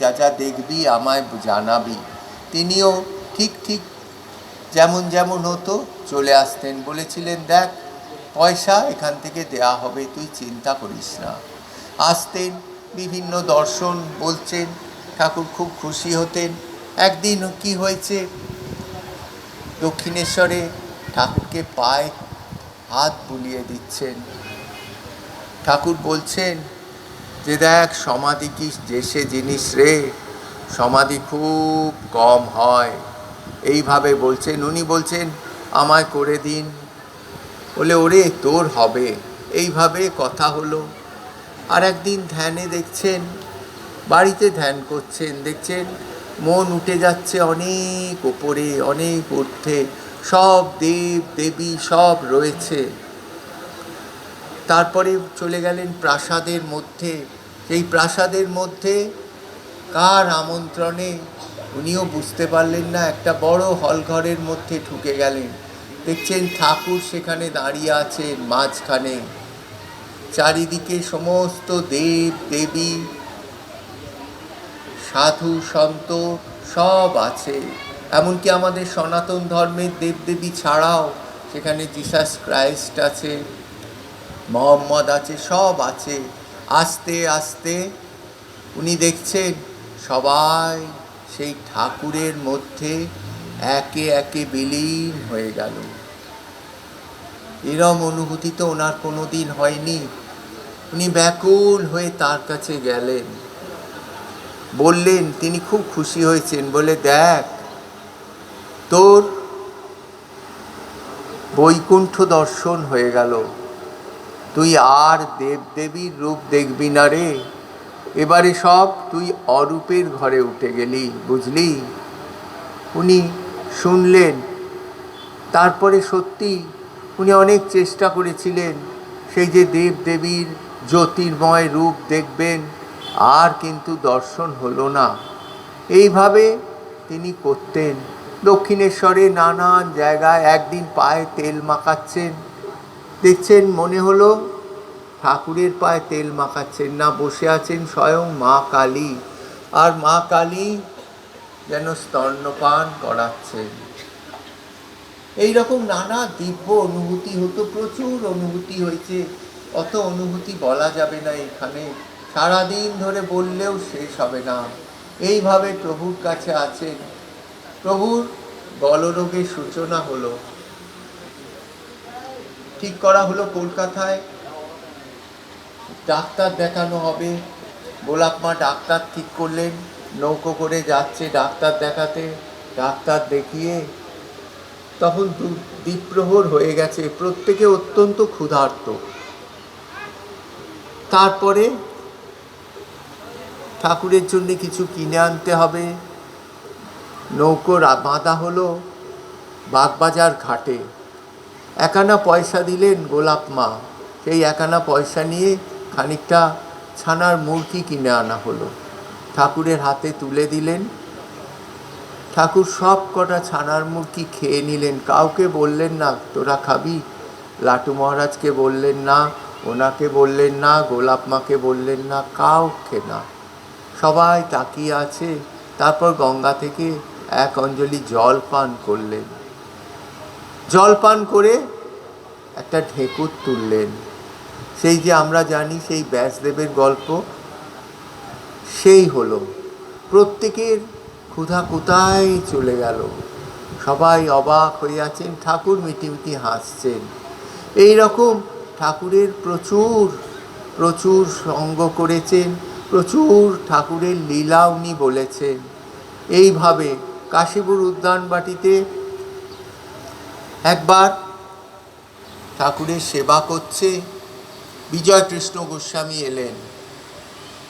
যা যা দেখবি, আমায় জানাবি। তিনিও ঠিক ঠিক যেমন যেমন হতো, চলে আসতেন। বলেছিলেন, দেখ, পয়সা এখান থেকে দেয়া হবে, তুই চিন্তা করিস না। আসতেন, বিভিন্ন দর্শন বলছেন, ঠাকুর খুব খুশি হতেন। একদিন কি হয়েছে? দক্ষিণেশ্বরে ঠাকুরকে পায়ে হাত বুলিয়ে দিচ্ছেন। ঠাকুর বলছেন যে দেখ, সমাধি কি দেশে জিনিস রে? সমাধি খুব কম হয়। এইভাবে বলছেন, উনি বলছেন, আমায় করে দিন। বলে, ওরে, তোর হবে। এইভাবে কথা হলো। আর একদিন ধ্যানে দেখছেন, বাড়িতে ধ্যান করছেন, দেখছেন, মন উঠে যাচ্ছে অনেক ওপরে, অনেক ঊর্ধ্বে। সব দেব, দেবী সব রয়েছে। তারপরে চলে গেলেন প্রাসাদের মধ্যে। সেই প্রাসাদের মধ্যে কার আমন্ত্রণে উনিও বুঝতে পারলেন না, একটা বড় হলঘরের মধ্যে ঢুকে গেলেন। দেখছেন ঠাকুর সেখানে দাঁড়িয়ে আছেন মাঝখানে। চারিদিকে সমস্ত দেব, দেবী, সাধু, সন্ত সব আছে। এমনকি আমাদের সনাতন ধর্মের দেবদেবী ছাড়াও সেখানে জিসাস ক্রাইস্ট আছে। মোহাম্মদ আছে, সব আছে। আস্তে আস্তে উনি দেখছেন, সবাই সেই ঠাকুরের মধ্যে একে একে বিলীন হয়ে গেল। এরম অনুভূতি তো ওনার কোনো দিন হয়নি। উনি ব্যাকুল হয়ে তার কাছে গেলেন। বললেন, তিনি খুব খুশি হয়েছেন। বলে, দেখ, তোর বৈকুণ্ঠ দর্শন হয়ে গেল। তুই আর দেবদেবীর রূপ দেখবি না রে। এবারে সব তুই অরূপের ঘরে উঠে গেলি, বুঝলি? উনি শুনলেন, তারপরে সত্যি উনি অনেক চেষ্টা করেছিলেন সেই যে দেব দেবীর জ্যোতির্ময় রূপ দেখবেন, আর কিন্তু দর্শন হলো না। এইভাবে তিনি করতেন। দক্ষিণেশ্বরে নানান জায়গায় একদিন পায়ে তেল মাখাচ্ছেন দেখছেন, মনে হলো ঠাকুরের পায়ে তেল মাখাচ্ছেন না, বসে আছেন স্বয়ং মা কালী। আর মা কালী যেন স্তন্যপান করাচ্ছেন। এই রকম নানা দিব্য অনুভূতি হতো, প্রচুর অনুভূতি হয়েছে। অত অনুভূতি বলা যাবে না এখানে। সারাদিন ধরে বললেও শেষ হবে না। এইভাবে প্রভুর কাছে আছেন। প্রভুর গলরোগের সূচনা হলো। ঠিক করা হলো কলকাতায়। ডাক্তার দেখানো হবে। গোলাপ মা ডাক্তার ঠিক করলেন। নৌকো করে যাচ্ছে ডাক্তার দেখাতে। ডাক্তার দেখিয়ে তখন দ্বীপ্রহর হয়ে গেছে। প্রত্যেকে অত্যন্ত ক্ষুধার্ত। তারপরে ঠাকুরের জন্য কিছু কিনে আনতে হবে। নৌকো বাঁধা হলো বাগবাজার ঘাটে। একানা পয়সা দিলেন গোলাপ মা। সেই একানা পয়সা নিয়ে খানিকটা ছানার মূর্তি কিনে আনা হলো। ঠাকুরের হাতে তুলে দিলেন। ঠাকুর সব কটা ছানার মূর্তি খেয়ে নিলেন। কাউকে বললেন না, তোরা খাবি? লাটু মহারাজকে বললেন, না। ওনাকে বললেন, না। গোলাপ মাকে বললেন, না। কাউকে না। সবাই তাকিয়ে আছে। তারপর গঙ্গা থেকে এক অঞ্জলি জল পান করলেন। জল পান করে একটা ঢেকুর তুললেন। সেই যে আমরা জানি সেই ব্যাসদেবের গল্প, সেই হলো। প্রত্যেকের ক্ষুধা কোথায় চলে গেল? সবাই অবাক হয়ে আছেন, ঠাকুর মিটিমিটি হাসছেন। এই রকম ঠাকুরের প্রচুর প্রচুর সঙ্গ করেছেন, প্রচুর ঠাকুরের লীলা উনি বলেছেন। এইভাবে কাশীপুর উদ্যানবাটিতে একবার ঠাকুরের সেবা করছে বিজয় কৃষ্ণ গোস্বামী এলেন।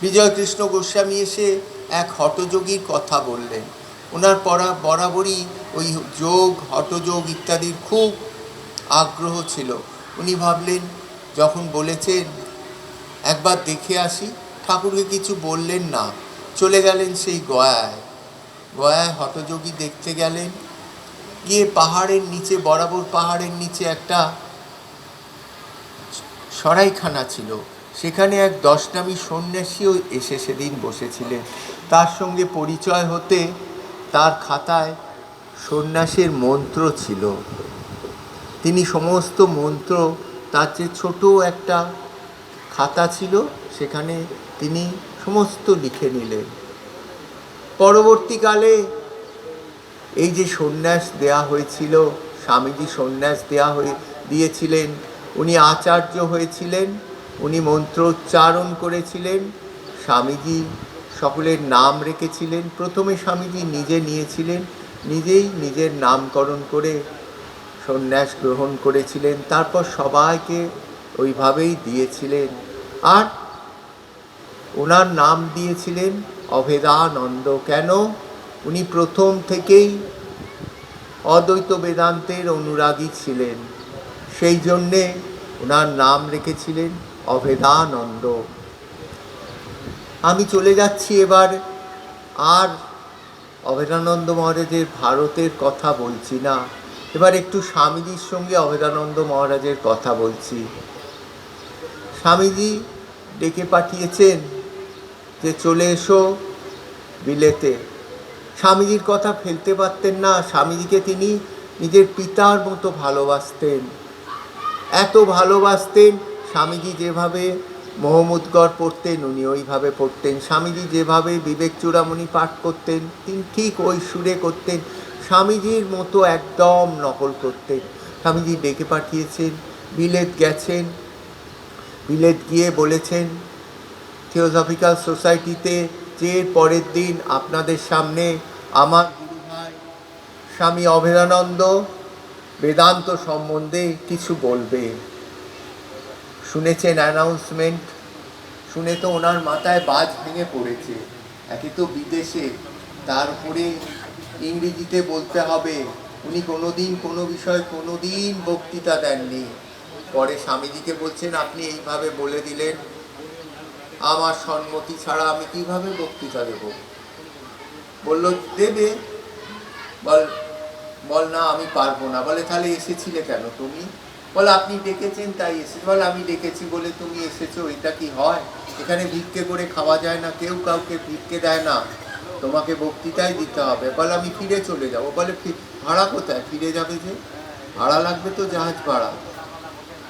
বিজয় কৃষ্ণ গোস্বামী এসে এক হটযোগীর কথা বললেন। ওনার পড়া বরাবরই ওই যোগ হটযোগ ইত্যাদির খুব আগ্রহ ছিল। উনি ভাবলেন, যখন বলেছেন, একবার দেখে আসি। ঠাকুরকে কিছু বললেন না। চলে গেলেন সেই গয়ায়। গয়ায় হটযোগী দেখতে গেলেন। গিয়ে পাহাড়ের নিচে, বরাবর পাহাড়ের নিচে একটা সরাইখানা ছিল। সেখানে এক দশনামী সন্ন্যাসীও এসে সেদিন বসেছিলেন তার সঙ্গে পরিচয় হতে তার খাতায় সন্ন্যাসের মন্ত্র ছিল। তিনি সমস্ত মন্ত্র, তার যে ছোট একটা খাতা ছিল, সেখানে তিনি সমস্ত লিখে নিলেন। পরবর্তীকালে এই যে সন্ন্যাস দেয়া হয়েছিল, স্বামীজি সন্ন্যাস দেয়া হয়ে দিয়েছিলেন, উনি আচার্য হয়েছিলেন, উনি মন্ত্র উচ্চারণ করেছিলেন, স্বামীজি সকলের নাম রেখেছিলেন, প্রথমে স্বামীজি নিজে নিয়েছিলেন, নিজেই নিজের নামকরণ করে সন্ন্যাস গ্রহণ করেছিলেন, তারপর সবাইকে ওইভাবেই দিয়েছিলেন। আর ওনার নাম দিয়েছিলেন অভেদানন্দ। কেন? উনি প্রথম থেকেই অদ্বৈত বেদান্তের অনুরাগী ছিলেন। সেই জন্যে ওনার নাম রেখেছিলেন অভেদানন্দ। আমি চলে যাচ্ছি এবার। আর অভেদানন্দ মহারাজের ভারতের কথা বলছি না। এবার একটু স্বামীজির সঙ্গে অভেদানন্দ মহারাজের কথা বলছি। স্বামীজি ডেকে পাঠিয়েছেন যে চলে এসো বিলেতে। স্বামীজির কথা ফেলতে পারতেন না। স্বামীজিকে তিনি নিজের পিতার মতো ভালোবাসতেন। এত ভালোবাসতেন, স্বামীজি যেভাবে মোহাম্মদগড় পড়তেন, উনি ওইভাবে পড়তেন। স্বামীজি যেভাবে বিবেক চূড়ামণি পাঠ করতেন, তিনি ঠিক ওই সুরে করতেন। স্বামীজির মতো একদম নকল করতেন। স্বামীজি ডেকে পাঠিয়েছেন, বিলেত গেছেন, বিলেত গিয়ে বলেছেন, থিওসফিক্যাল সোসাইটিতে যে পরের দিন আপনাদের সামনে আমার গুরু ভাই, স্বামী অভেদানন্দ, বেদান্ত সম্বন্ধে কিছু বলবে। শুনেছেন অ্যানাউন্সমেন্ট শুনে তো ওনার মাথায় বাজ ভেঙে পড়েছে। একে তো বিদেশে তারপরে ইংরেজিতে বলতে হবে, উনি কোনোদিন কোনো বিষয় কোনোদিন বক্তৃতা দেননি। পরে স্বামীজিকে বলছেন, আপনি এইভাবে বলে দিলেন, আমার সম্মতি ছাড়া আমি কীভাবে বক্তৃতা দেব? বলল, দেবে। বল বল, না, আমি পারব না। বলে, তাহলে এসেছিলে কেন তুমি? বল, আপনি ডেকেছেন, তাই এসেছি। বল, আমি ডেকেছি বলে তুমি এসেছ, এটা কি হয়? এখানে ভিক্ষে করে খাওয়া যায় না, কেউ কাউকে ভিক্ষে দেয় না। তোমাকে বক্তৃতাই দিতে হবে। বলে, আমি ফিরে চলে যাব। বলে, "ফি- ভাড়া কোথায়? ফিরে যাবে যে? ভাড়া লাগবে তো, জাহাজ ভাড়া।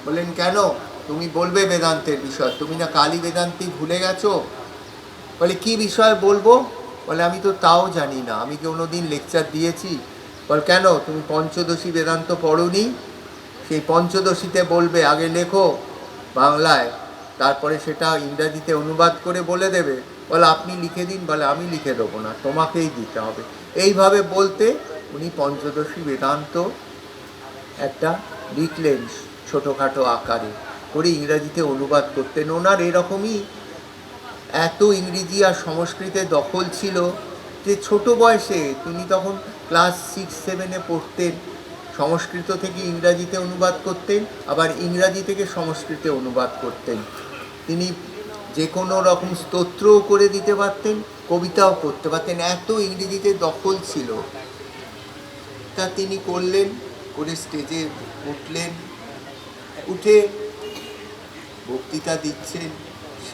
বললেন, কেন? তুমি বলবে বেদান্তের বিষয়। তুমি না কালী বেদান্তি ভুলে গেছো? বলে, কি বিষয় বলব? বলে, আমি তো তাও জানি না। আমি কি কোনোদিন লেকচার দিয়েছি? বল, কেন? তুমি পঞ্চদশী বেদান্ত পড়োনি? সেই পঞ্চদশীতে বলবে, আগে লেখো বাংলায়, তারপরে সেটা ইংরাজিতে অনুবাদ করে বলে দেবে। বলে, আপনি লিখে দিন। বলে, আমি লিখে দেবো না, তোমাকেই দিতে হবে। এইভাবে বলতে উনি পঞ্চদশী বেদান্ত একটা লিখলেন ছোটোখাটো আকারে করে ইংরাজিতে অনুবাদ করতেন। ওনার এরকমই এত ইংরেজি আর সংস্কৃতে দখল ছিল যে ছোট বয়সে তিনি তখন ক্লাস সিক্স, সেভেনে পড়তেন। সংস্কৃত থেকে ইংরাজিতে অনুবাদ করতেন, আবার ইংরাজি থেকে সংস্কৃতে অনুবাদ করতেন। তিনি যে কোনো রকম স্তোত্রও করে দিতে পারতেন, কবিতাও করতে পারতেন। এত ইংরেজিতে দখল ছিল। তা তিনি করলেন, করে স্টেজে উঠলেন, উঠে বক্তৃতা দিচ্ছেন।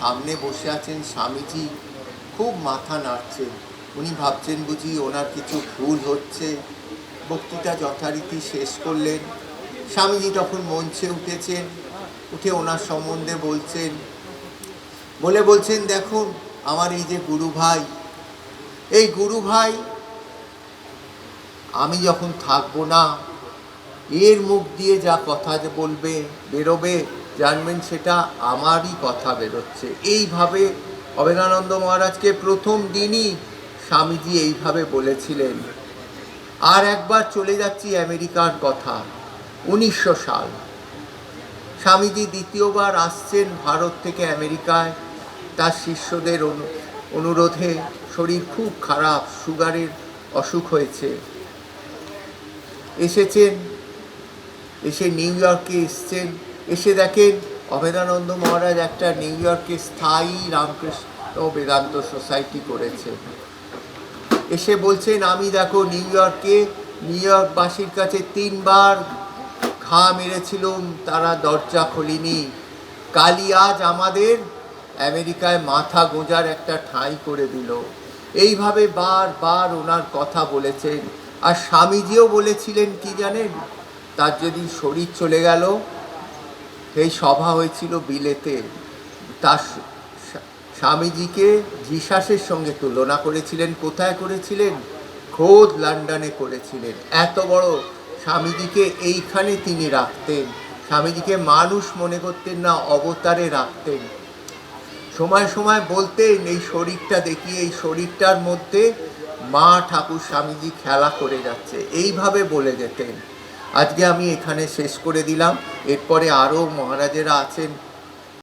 সামনে বসে আছেন স্বামীজি। খুব মাথা নাড়ছেন উনি ভাবছেন বুঝি ওনার কিছু ভুল হচ্ছে। বক্তৃতা যথারীতি শেষ করলেন। স্বামীজি তখন মঞ্চে উঠেছেন। উঠে ওনার সম্বন্ধে বলছেন, বলে বলছেন, দেখুন, আমার এই যে গুরু ভাই, এই গুরু ভাই, আমি যখন থাকব না, এর মুখ দিয়ে যা কথা বলবে, বেরোবে জানবেন সেটা আমারই কথা বেরোচ্ছে। এইভাবে অভেদানন্দ মহারাজকে প্রথম দিনই স্বামীজি এইভাবে বলেছিলেন। আর একবার চলে যাচ্ছি আমেরিকার কথা, উনিশশো সাল। স্বামীজি দ্বিতীয়বার আসছেন ভারত থেকে আমেরিকায়। তার শিষ্যদের অনুরোধে শরীর খুব খারাপ, সুগারের অসুখ হয়েছে। এসেছেন, এসে নিউ ইয়র্কে এসছেন। এসে দেখেন, অভেদানন্দ মহারাজ একটা নিউ ইয়র্কে স্থায়ী রামকৃষ্ণ বেদান্ত সোসাইটি করেছে। এসে বলছেন, আমি দেখো নিউ ইয়র্কে নিউ ইয়র্কবাসীর কাছে তিনবার ঘা মেরেছিলুম, তারা দরজা খোলেনি। কালি আজ আমাদের আমেরিকায় মাথা গোঁজার একটা ঠাঁই করে দিল। এইভাবে বারবার ওনার কথা বলেছেন। আর স্বামীজিও বলেছিলেন, কি জানেন, তার যদি শরীর চলে গেল সেই সভা হয়েছিল বিলেতে। তার স্বামীজিকে জিসাসের সঙ্গে তুলনা করেছিলেন। কোথায় করেছিলেন? খোদ লন্ডনে করেছিলেন। এত বড় স্বামীজিকে এইখানে তিনি রাখতেন। স্বামীজিকে মানুষ মনে করতেন না, অবতারে রাখতেন। সময় সময় বলতেন, এই শরীরটা দেখি, এই শরীরটার মধ্যে মা ঠাকুর স্বামীজি খেলা করে যাচ্ছে। এইভাবে বলে যেতেন। আজকে আমি এখানে শেষ করে দিলাম। এরপরে আরও মহারাজেরা আছেন